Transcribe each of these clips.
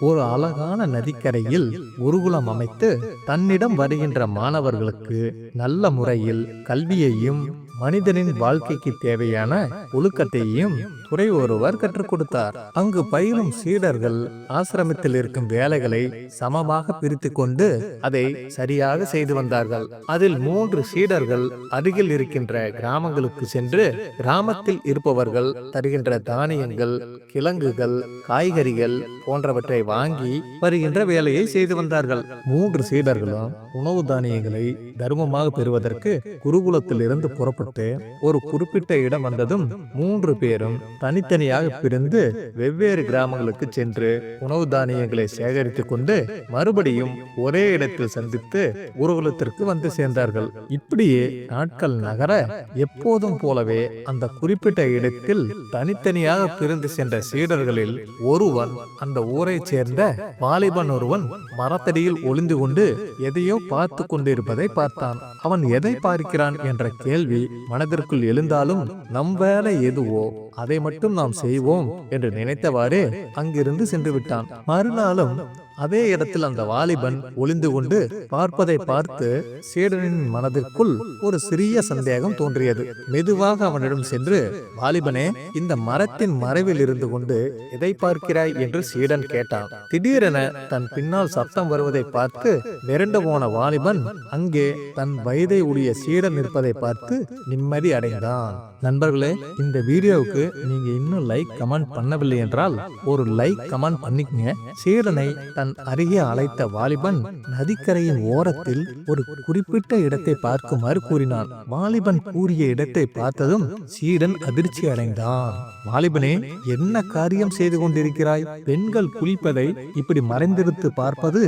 ஒரு அழகான நதிக்கரையில் குருகுலம் அமைத்து தன்னிடம் வருகின்ற மாணவர்களுக்கு நல்ல முறையில் கல்வியையும் மனிதனின் வாழ்க்கைக்கு தேவையான ஒழுக்கத்தையும் துறை ஒருவர் கற்றுக் கொடுத்தார். அங்கு பயிலும் சீடர்கள் ஆசிரமத்தில் இருக்கும் வேலைகளை சமமாக பிரித்து கொண்டு அதை சரியாக செய்து வந்தார்கள். அதில் மூன்று சீடர்கள் அருகில் இருக்கின்ற கிராமங்களுக்கு சென்று கிராமத்தில் இருப்பவர்கள் தருகின்ற தானியங்கள் கிழங்குகள் காய்கறிகள் போன்றவற்றை வாங்கி வருகின்ற வேலையை செய்து வந்தார்கள். மூன்று சீடர்களும் உணவு தானியங்களை தர்மமாக பெறுவதற்கு குருகுலத்தில் இருந்து புறப்பட்டு ஒரு குறிப்பிட்ட இடம் வந்ததும் மூன்று பேரும் தனித்தனியாக பிரிந்து வெவ்வேறு கிராமங்களுக்கு சென்று உணவு தானியங்களை சேகரித்துக் கொண்டு மறுபடியும் ஒரே இடத்தில் சந்தித்து குருகுலத்திற்கு வந்து சேர்ந்தார்கள். இப்படியே நாட்கள் நகர எப்போதும் போலவே அந்த குறிப்பிட்ட இடத்தில் தனித்தனியாக பிரிந்து சென்ற சீடர்களில் ஒருவன் அந்த ஊரைச் சேர்ந்த வாலிபன் ஒருவன் மரத்தடியில் ஒளிந்து கொண்டு எதையோ பார்த்து கொண்டிருப்பதை பார்த்தான். அவன் எதை பார்க்கிறான் என்ற கேள்வி மனதிற்குள் எழுந்தாலும் நம் வேலை எதுவோ அதை மட்டும் நாம் செய்வோம் என்று நினைத்தவாறே அங்கிருந்து சென்று விட்டான் மறுநாளும் அதே இடத்தில் அந்த வாலிபன் ஒளிந்து கொண்டு பார்ப்பதை பார்த்து சீடனின் மனதிற்குள் ஒரு சிறிய சந்தேகம் தோன்றியது. மெதுவாக அவனிடம் சென்று வாலிபனே இந்த மரத்தின் மறைவில் இருந்து கொண்டு எதை பார்க்கிறாய்? என்று சீடன் கேட்டான். திடீரென தன் பின்னால் சத்தம் வருவதை பார்த்து மிரண்டு போன வாலிபன் அங்கே தன் வயதை உடைய சீடன் இருப்பதை பார்த்து நிம்மதி அடைந்தான். நண்பர்களே இந்த வீடியோவுக்கு நீங்க இன்னும் லைக் கமெண்ட் பண்ணவில்லை என்றால் ஒரு லைக் கமெண்ட் பண்ணிக்கங்க. சீடனை தன் அருகே அழைத்த வாலிபன் நதிக்கரையின் ஓரத்தில் ஒரு குறிப்பிட்ட இடத்தை பார்க்குமாறு கூறினான். வாலிபன் கூறிய இடத்தை பார்த்ததும் சீடன் அதிர்ச்சி அடைந்தான். வாலிபனே என்ன காரியம் செய்து கொண்டிருக்கிறாய்? பெண்கள் குளிப்பதை இப்படி மறைந்திருத்து பார்ப்பது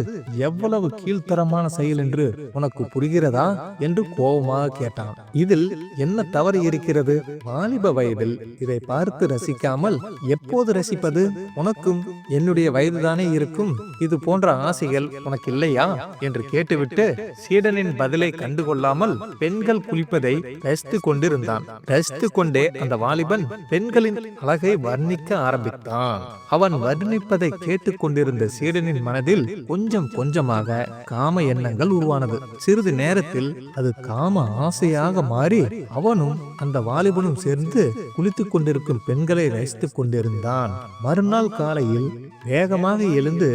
எவ்வளவு கீழ்த்தரமான செயல் என்று உனக்கு புரிகிறதா? என்று கோபமாக கேட்டான். இதில் என்ன தவறு இருக்கிறது? வாலிப வயதில் இதை பார்த்து ரசிக்காமல் எப்போது ரசிப்பது? உனக்கும் என்னுடைய வயதுதானே இருக்கும். இது போன்ற ஆசைகள் உனக்கு இல்லையா என்று கேட்டுவிட்டு சீடனின் பதிலை கண்டுகொள்ளாமல் பெண்கள் குளிப்பதை ரசித்து கொண்டிருந்தான். ரசித்து கொண்டே அந்த வாலிபன் பெண்களின் அழகை வர்ணிக்க ஆரம்பித்தான். அவன் வர்ணிப்பதை கேட்டுக்கொண்டிருந்த சீடனின் மனதில் கொஞ்சம் கொஞ்சமாக காம எண்ணங்கள் உருவானது. சிறிது நேரத்தில் அது காம ஆசையாக மாறி அவனும் அந்த வாலிபனும் சேர்ந்து குளித்துக் கொண்டிருக்கும் பெண்களை ரசித்துக் கொண்டிருந்தான். மறுநாள் காலையில் வேகமாக எழுந்து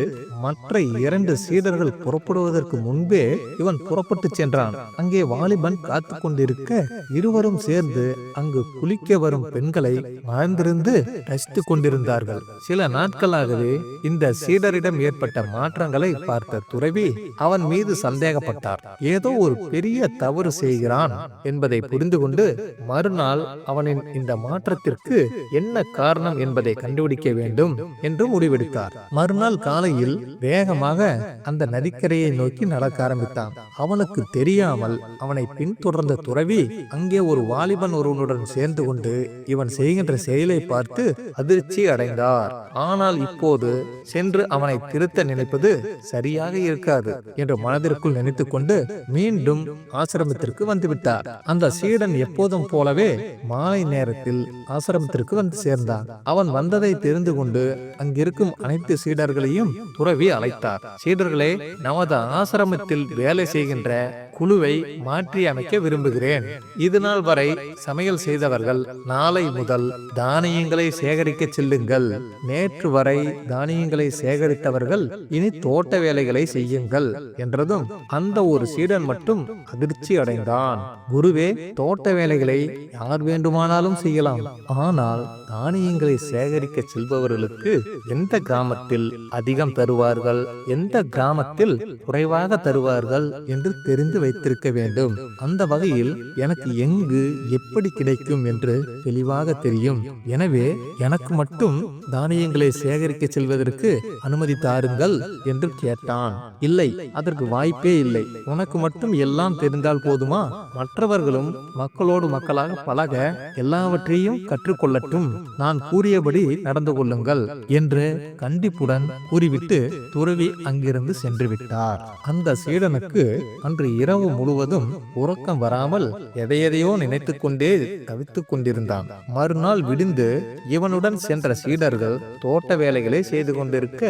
மற்ற இரண்டு சீடர்கள் புறப்படுவதற்கு முன்பே இவன் புறப்பட்டு சென்றான். அங்கே வாலிபன் காத்து கொண்டிருக்க இருவரும் சேர்ந்து அங்கு குளிக்க வரும் பெண்களை மறந்திருந்து ரசித்துக் கொண்டிருந்தார்கள். சில நாட்களாகவே இந்த சீடரிடம் ஏற்பட்ட மாற்றங்களை பார்த்த துறவி அவன் மீது சந்தேகப்பட்டார் ஏதோ ஒரு பெரிய தவறு செய்கிறான் என்பதை புரிந்து கொண்டு மறுநாள் அவனின் இந்த மாற்றத்திற்கு என்ன காரணம் என்பதை கண்டுபிடிக்க வேண்டும் என்று முடிவெடுத்தார். மறுநாள் காலையில் வேகமாக அந்த நதிக்கரையை நோக்கி நடக்க ஆரம்பித்தான். அவனுக்கு தெரியாமல் அவனை பின்தொடர்ந்த துறவி அங்கே ஒரு வாலிபன் ஒருவனுடன் சேர்ந்து கொண்டு இவன் செய்கின்ற செயலை பார்த்து அதிர்ச்சி அடைந்தார். ஆனால் இப்போது சென்று அவனை திருத்த நினைப்பது சரியாக இருக்காது என்று மனதிற்குள் நினைத்துக் கொண்டு மீண்டும் ஆசிரமத்திற்கு வந்துவிட்டார். அந்த சீடன் எப்போதும் போலவே மாலை நேரத்தில் ஆசிரமத்திற்கு வந்து சேர்ந்தான். அவன் வந்ததை தெரிந்து கொண்டு அங்கிருக்கும் அனைத்து சீடர்களையும் துறவி அழைத்தார். சீடர்களே நமது ஆசிரமத்தில் வேலை செய்கின்ற குழுவை மாற்றி அமைக்க விரும்புகிறேன். இதுநாள் வரை சமையல் செய்தவர்கள் நாளை முதல் தானியங்களை சேகரிக்க செல்லுங்கள். நேற்று வரை தானியங்களை சேகரித்தவர்கள் இனி தோட்ட வேலைகளை செய்யுங்கள் என்றதும் அந்த ஒரு சீடன் மட்டும் அதிர்ச்சி அடைந்தான். குருவே தோட்ட வேலைகளை யார் வேண்டுமானாலும் செய்யலாம். ஆனால் தானியங்களை சேகரிக்க செல்பவர்களுக்கு எந்த கிராமத்தில் அதிகம் தருவார்கள்? எந்த கிராமத்தில் குறைவாக தருவார்கள்? என்று தெரிந்து வைத்திருக்க வேண்டும். அந்த வகையில் எனக்கு எங்கு எப்படி கிடைக்கும் என்று தெளிவாக தெரியும். எனவே எனக்கு மட்டும் தானியங்களை சேகரிக்க செல்வதற்கு அனுமதி தாருங்கள் என்று கேட்டான். இல்லை அதற்கு வாய்ப்பே இல்லை. உனக்கு மட்டும் எல்லாம் தெரிந்தால் போதுமா? மற்றவர்களும் மக்களோடு மக்களாக பழக எல்லாவற்றையும் கற்றுக்கொள்ளட்டும். நான் கூறியபடி நடந்து கொள்ளுங்கள் என்று கண்டிப்புடன் கூறிவிட்டு துறவி அங்கிருந்து சென்று விட்டார் அந்த சீடனுக்கு அன்று இரவு இரவு முழுவதும் உறக்கம் வராமல் எதையெதையோ நினைத்துக் கொண்டே தவித்துக் கொண்டிருந்தான். மறுநாள் விடிந்து இவனுடன் சென்ற சீடர்கள் தோட்ட வேலைகளை செய்து கொண்டிருக்க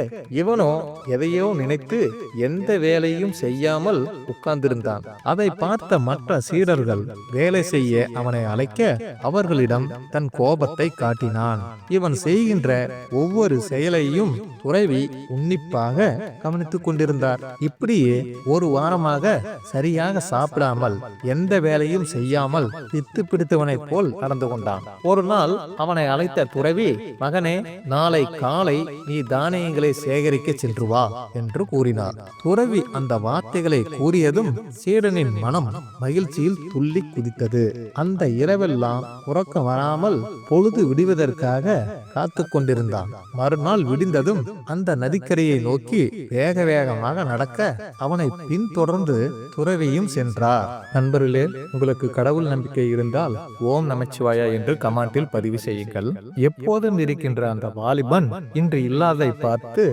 இவனோ எதையோ நினைத்து எந்த வேலையும் செய்யாமல் உட்கார்ந்திருந்தான். அதை பார்த்த மற்ற சீடர்கள் வேலை செய்ய அவனை அழைக்க அவர்களிடம் தன் கோபத்தை காட்டினான். இவன் செய்கின்ற ஒவ்வொரு செயலையும் துறவி உன்னிப்பாக கவனித்துக் கொண்டிருந்தார். இப்படியே ஒரு வாரமாக சரியாக சாப்பிடாமல் எந்த வேலையும் செய்யாமல் தித்து பிடித்தவனைப் போல் நடந்து கொண்டான். ஒரு நாள் அவனை அழைத்த துறவி மகனே நாளை காலை நீ தானியங்களை சேகரிக்க சென்று வா என்று கூறினார். துறவி அந்த வார்த்தைகளை கூறியதும் சீடனின் மனம் மகிழ்ச்சியில் துள்ளி குதித்தது. அந்த இரவெல்லாம் உறக்கம் வராமல் பொழுது விடுவதற்காக காத்து கொண்டிருந்தான். மறுநாள் விடிந்ததும் அந்த நதிக்கரையை நோக்கி வேக வேகமாக நடக்க அவனை பின்தொடர்ந்து துறவி துறவியும் சென்றார் நண்பர்களே உங்களுக்கு கடவுள் நம்பிக்கை இருந்தால் ஓம் நமச்சிவாயா என்று கமாண்டில் பதிவு செய்யுங்கள். எப்போதும் இருக்கின்ற அந்த வாலிபன் இன்று இல்லாதை பார்த்து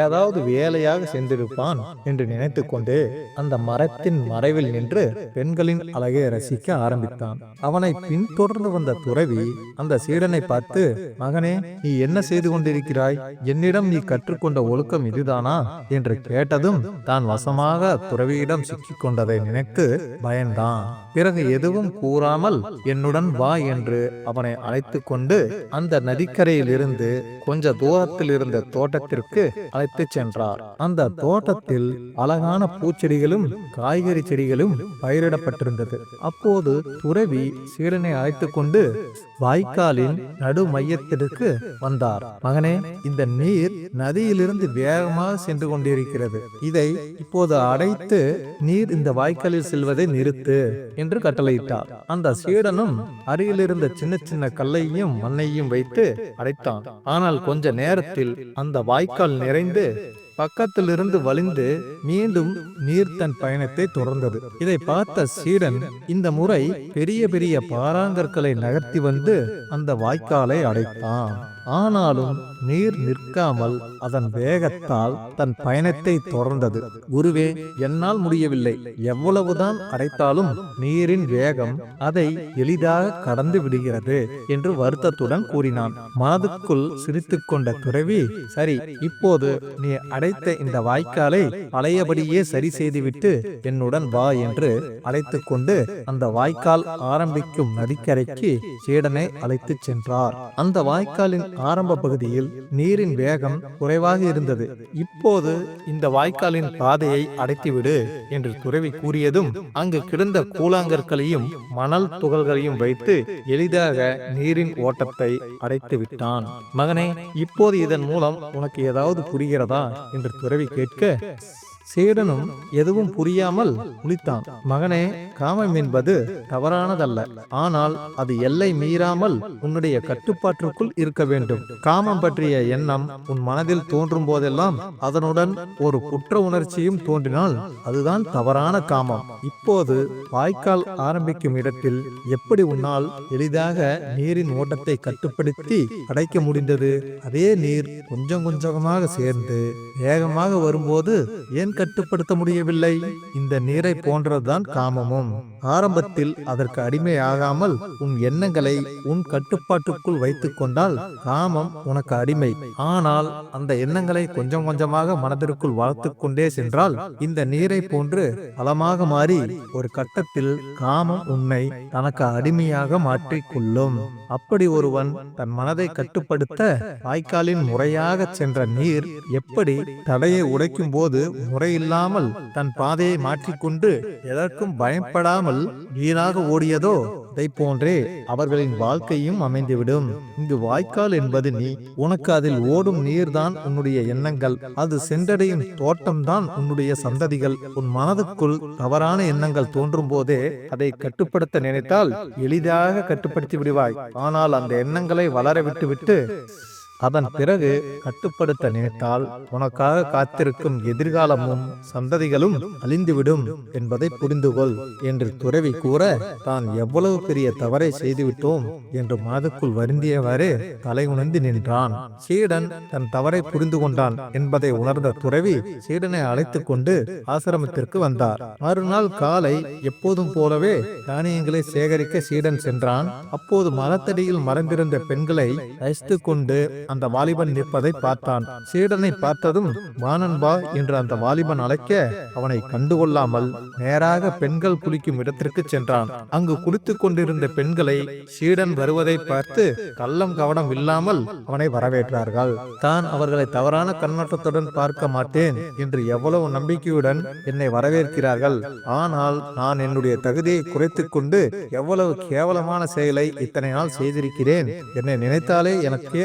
ஏதாவது வேலையாக சென்றிருப்பான் என்று நினைத்துக் கொண்டு அந்த மரத்தின் மறைவில் நின்று பெண்களின் அழகை ரசிக்க ஆரம்பித்தான். அவனை பின்தொடர்ந்து வந்த துறவி அந்த சீடனை பார்த்து மகனே நீ என்ன செய்து கொண்டிருக்கிறாய்? என்னிடம் நீ கற்றுக்கொண்ட ஒழுக்கம் இதுதானா? என்று கேட்டதும் தான் வசமாக துறவியிடம் சிக்கிக் கொண்டதை நினைத்து பயந்தான். பிறகு எதுவும் கூறாமல் என்னுடன் வா என்று அவனை அழைத்து கொண்டு அந்த நதிக்கரையில் இருந்து கொஞ்ச தூரத்தில் இருந்த தோட்டத்திற்கு அழைத்து சென்றார். அந்த தோட்டத்தில் அழகான பூச்செடிகளும் காய்கறி செடிகளும் பயிரிடப்பட்டிருந்தது. அப்போது துறவி சீடனை அழைத்து கொண்டு வாய்க்காலின் நடு மையத்திற்கு வந்தார். மகனே இந்த நீர் நதியிலிருந்து வேகமாக சென்று கொண்டிருக்கிறது. இதை இப்போது அடைத்து நீர் இந்த வாய்க்காலில் செல்வதை நிறுத்து என்று கட்டளையிட்டார். அந்த சீடனும் அருகிலிருந்த சின்ன சின்ன கல்லையும் மண்ணையும் வைத்து அடைத்தான். ஆனால் கொஞ்ச நேரத்தில் அந்த வாய்க்கால் நிறைந்து பக்கத்திலிருந்து வலிந்து மீண்டும் நீர் தன் பயணத்தை தொடர்ந்தது. இதை பார்த்த சீடன் இந்த முறை பெரிய பெரிய பாறாங்கற்களை நகர்த்தி வந்து அந்த வாய்க்காலை அடைத்தான். ஆனாலும் நீர் நிற்காமல் அதன் வேகத்தால் தன் பயணத்தை தொடர்ந்தது. குருவே என்னால் முடியவில்லை. எவ்வளவுதான் அடைத்தாலும் நீரின் வேகம் அதை எளிதாக கடந்து விடுகிறது என்று வருத்தத்துடன் கூறினான். மனதுக்குள் சிரித்துக் கொண்ட துறவி சரி இப்போது நீ அடைத்த இந்த வாய்க்காலை பழையபடியே சரி செய்துவிட்டு என்னுடன் வா என்று அழைத்து கொண்டு அந்த வாய்க்கால் ஆரம்பிக்கும் நதிக்கரைக்கு சீடனை அழைத்துச் சென்றார். அந்த வாய்க்காலின் ஆரம்ப பகுதியில் நீரின் வேகம் குறைவாக இருந்தது. இப்போது இந்த வாய்க்காலின் பாதையை அடைத்துவிடு என்று துறவி கூறியதும் அங்கு கிடந்த கூழாங்கற்களையும் மணல் துகள்களையும் வைத்து எளிதாக நீரின் ஓட்டத்தை அடைத்து விட்டான். மகனே இப்போது இதன் மூலம் உனக்கு ஏதாவது புரிகிறதா? என்று துறவி கேட்க சீடனும் எதுவும் புரியாமல் குளித்தான் மகனே காமம் என்பது தவறானதல்ல. ஆனால் அது எல்லை மீறாமல் உன்னுடைய கட்டுப்பாட்டிற்குள் இருக்க வேண்டும். காமம் பற்றிய எண்ணம் உன் மனதில் தோன்றும் போதெல்லாம் அதனுடன் ஒரு குற்ற உணர்ச்சியும் தோன்றினால் அதுதான் தவறான காமம். இப்போது வாய்க்கால் ஆரம்பிக்கும் இடத்தில் எப்படி உன்னால் எளிதாக நீரின் ஓட்டத்தை கட்டுப்படுத்தி அடைக்க முடிந்தது? அதே நீர் கொஞ்சம் கொஞ்சமாக சேர்ந்து வேகமாக வரும்போது ஏன் கட்டுப்படுத்த முடியவில்லை. இந்த நீரை போன்றதுதான் காமமும். ஆரம்பத்தில் அதற்கு அடிமையாகாமல் உன் எண்ணங்களை உன் கட்டுப்பாட்டுக்குள் வைத்துக் கொண்டால் காமம் உனக்கு அடிமை. ஆனால் அந்த எண்ணங்களை கொஞ்சம் கொஞ்சமாக மனதிற்குள் வளர்த்து கொண்டே சென்றால் இந்த நீரை போன்று பலமாக மாறி ஒரு கட்டத்தில் காமம் உன்னை தனக்கு அடிமையாக மாற்றிக்கொள்ளும் அப்படி ஒருவன் தன் மனதை கட்டுப்படுத்த வாய்க்காலின் முறையாக சென்ற நீர் எப்படி தடையை உடைக்கும் போது முறையில்லாமல் தன் பாதையை மாற்றிக்கொண்டு எதற்கும் பயப்படாமல் வீணாக ஓடியதோ? அதை போன்றே அவர்களின் வாழ்க்கையும் அமைந்துவிடும். இங்கு வாய்க்கால் என்பது நீ உனக்கு அதில் ஓடும் நீர்தான் உன்னுடைய எண்ணங்கள். அது சென்றடையும் தோட்டம்தான் உன்னுடைய சந்ததிகள். உன் மனதுக்குள் தவறான எண்ணங்கள் தோன்றும் போதே அதை கட்டுப்படுத்த நினைத்தால் எளிதாக கட்டுப்படுத்தி விடுவாய். ஆனால் அந்த எண்ணங்களை வளர விட்டுவிட்டு அதன் பிறகு கட்டுப்படுத்த நினைத்தால் உனக்காக காத்திருக்கும் எதிர்காலமும் சந்ததிகளும் அழிந்துவிடும் என்பதை புரிந்துகொள் என்று துறவி கூற தான் எவ்வளவு பெரிய தவறை செய்துவிட்டோம் என்று மனதுக்குள் வருந்தியவாறு தலை உணர்ந்து நின்றான். சீடன் தன் தவறை புரிந்து கொண்டான் என்பதை உணர்ந்த துறவி சீடனை அழைத்துக் கொண்டு ஆசிரமத்திற்கு வந்தார். மறுநாள் காலை எப்போதும் போலவே தானியங்களை சேகரிக்க சீடன் சென்றான். அப்போது மரத்தடியில் மறைந்திருந்த பெண்களை அழைத்து கொண்டு அந்த வாலிபன் நிற்பதை பார்த்தான். சீடனை பார்த்ததும் வானன்பா என்று அந்த வாலிபன் அழைக்க அவனை கண்டுகொள்ளாமல் நேராக பெண்கள் குளிக்கும் இடத்திற்கு சென்றான். அங்கு குளித்துக் கொண்டிருந்த பெண்களை சீடன் வருவதை பார்த்து கள்ளம் கவனம் இல்லாமல் அவனை வரவேற்றார்கள். தான் அவர்களை தவறான கண்ணோட்டத்துடன் பார்க்க மாட்டேன் என்று எவ்வளவு நம்பிக்கையுடன் என்னை வரவேற்கிறார்கள். ஆனால் நான் என்னுடைய தகுதியை குறைத்துக் கொண்டு எவ்வளவு கேவலமான செயலை இத்தனை நாள் செய்திருக்கிறேன் என்னை நினைத்தாலே எனக்கே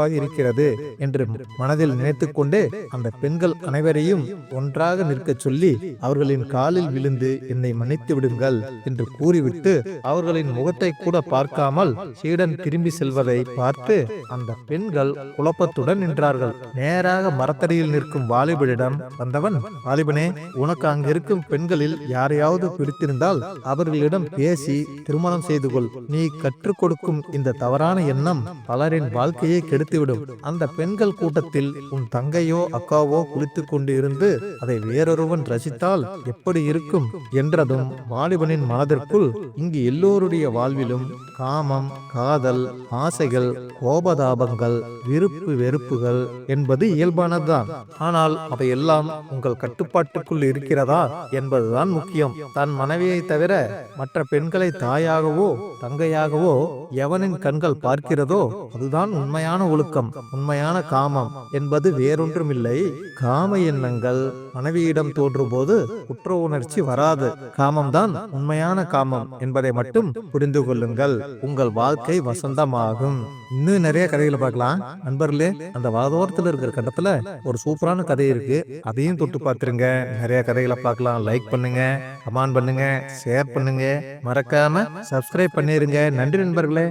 அருவருப்பாக இருக்கிறது என்று மனதில் நினைத்துக்கொண்டே அந்த பெண்கள் அனைவரையும் ஒன்றாக நிற்கச் சொல்லி அவர்களின் காலில் விழுந்து என்னை மன்னித்து விடுங்கள் என்று கூறிவிட்டு அவர்களின் முகத்தை கூட பார்க்காமல் சீடன் திரும்பி செல்வதை பார்த்து அந்த பெண்கள் குழப்பத்துடன் நின்றார்கள். நேராக மரத்தடியில் நிற்கும் வாலிபனிடம் வந்தவன் வாலிபனே உனக்கு அங்கிருக்கும் பெண்களில் யாரையாவது பிடித்திருந்தால் அவர்களிடம் பேசி திருமணம் செய்து கொள். நீ கற்றுக் கொடுக்கும் இந்த தவறான எண்ணம் பலரின் வாழ்க்கையை கெடுத்து கெடுத்துவிடும் அந்த பெண்கள் கூட்டத்தில் உன் தங்கையோ அக்காவோ குளித்து கொண்டு இருந்து அதை வேறொருவன் ரசித்தால் எப்படி இருக்கும் என்றதும் வாலிபனின் மனதிற்குள் இங்கு எல்லோருடைய வாழ்விலும் காமம் காதல் ஆசைகள் கோபதாபங்கள் விருப்பு வெறுப்புகள் என்பது இயல்பானதுதான். ஆனால் அவையெல்லாம் உங்கள் கட்டுப்பாட்டுக்குள் இருக்கிறதா என்பதுதான் முக்கியம். தன் மனைவியை தவிர மற்ற பெண்களை தாயாகவோ தங்கையாகவோ எவனின் கண்கள் பார்க்கிறதோ அதுதான் உண்மையான ஒழுக்கம் உண்மையான காமம் என்பது வேறொன்றுமில்லை. காம எண்ணங்கள் மனைவியிடம் தோன்றும் போது குற்ற உணர்ச்சி வராது. காமம்தான் உண்மையான காமம் என்பதை மட்டும் புரிந்து கொள்ளுங்கள். உங்கள் வாழ்க்கை வசந்தமாகும். இன்னும் நிறைய கதைகளை பார்க்கலாம். நண்பர்களே அந்த வாதோரத்தில் இருக்கிற கட்டத்துல ஒரு சூப்பரான கதை இருக்கு. அதையும் தொட்டு பார்த்துருங்க. நிறைய கதைகளை பார்க்கலாம். லைக் பண்ணுங்க கமெண்ட் பண்ணுங்க ஷேர் பண்ணுங்க. மறக்காம சப்ஸ்கிரைப் பண்ணிருங்க. நன்றி நண்பர்களே.